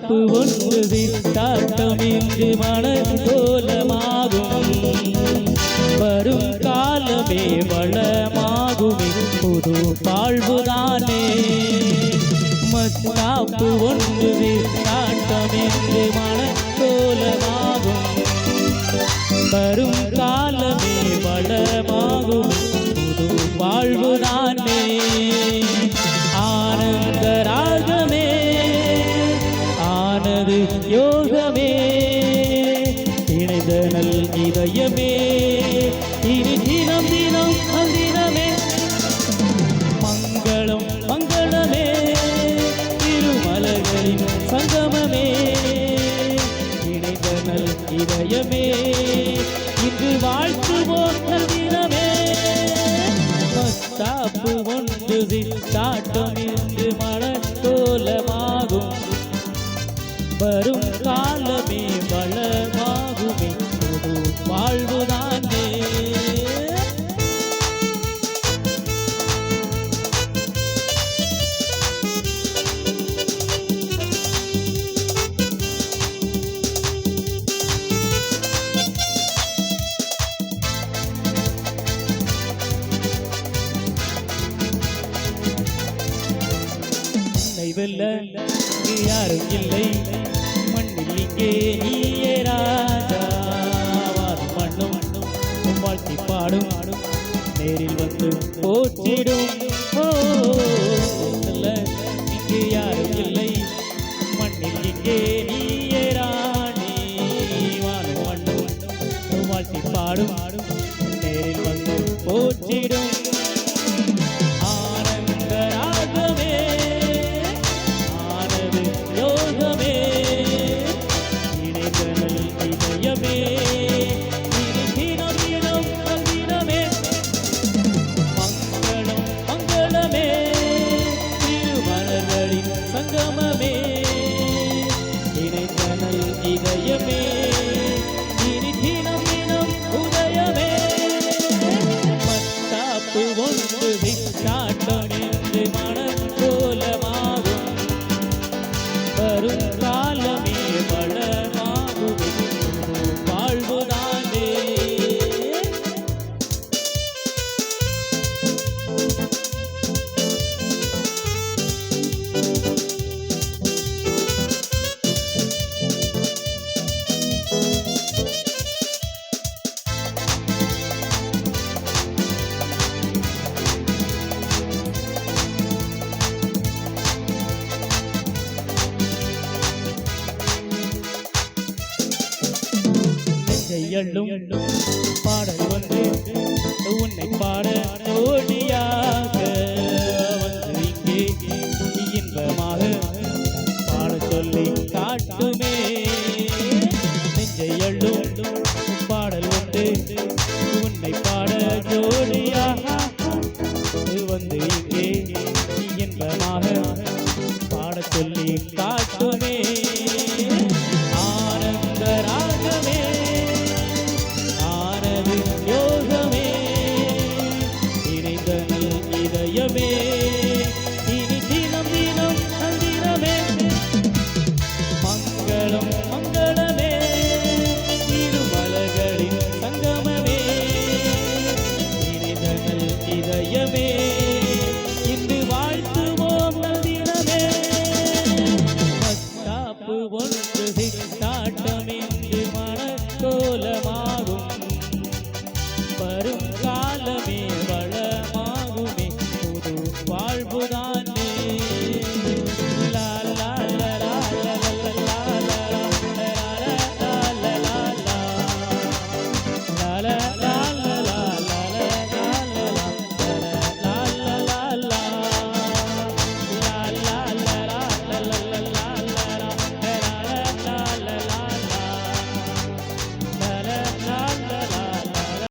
காப்பு ஒன்று விட்டாட்டம் இன்று மனதோலமாகும் வரும் காலமே வளமாகுமே புது வாழ்வுதானே மத்தாப்பு ஒன்று விட்டாட்டம் இன்று மனதோலமாகும் வரும் காலமே வளமாகும் புது வாழ்வுதானே. இதயமே இனி தினம் தினம் அந்தினமே. மங்களம் மங்களமே. திருமலர்களின் சங்கமமே. இணைதனல் இதயமே. இன்று வாழ்த்துவோம் தினமே பஸ்தாப்பு ஒன்று சித்தாட்டம் இன்று மனக்கோலமாகும். வரும் காலமே வளர் வாழ்வுதானே? வெல்ல யாரும் இல்லை. மண்ணில் இங்கே நீ போற்றிடும் நெஞ்சையள்ளும் பாடல் வந்து உன்னை பாட ஓடியாக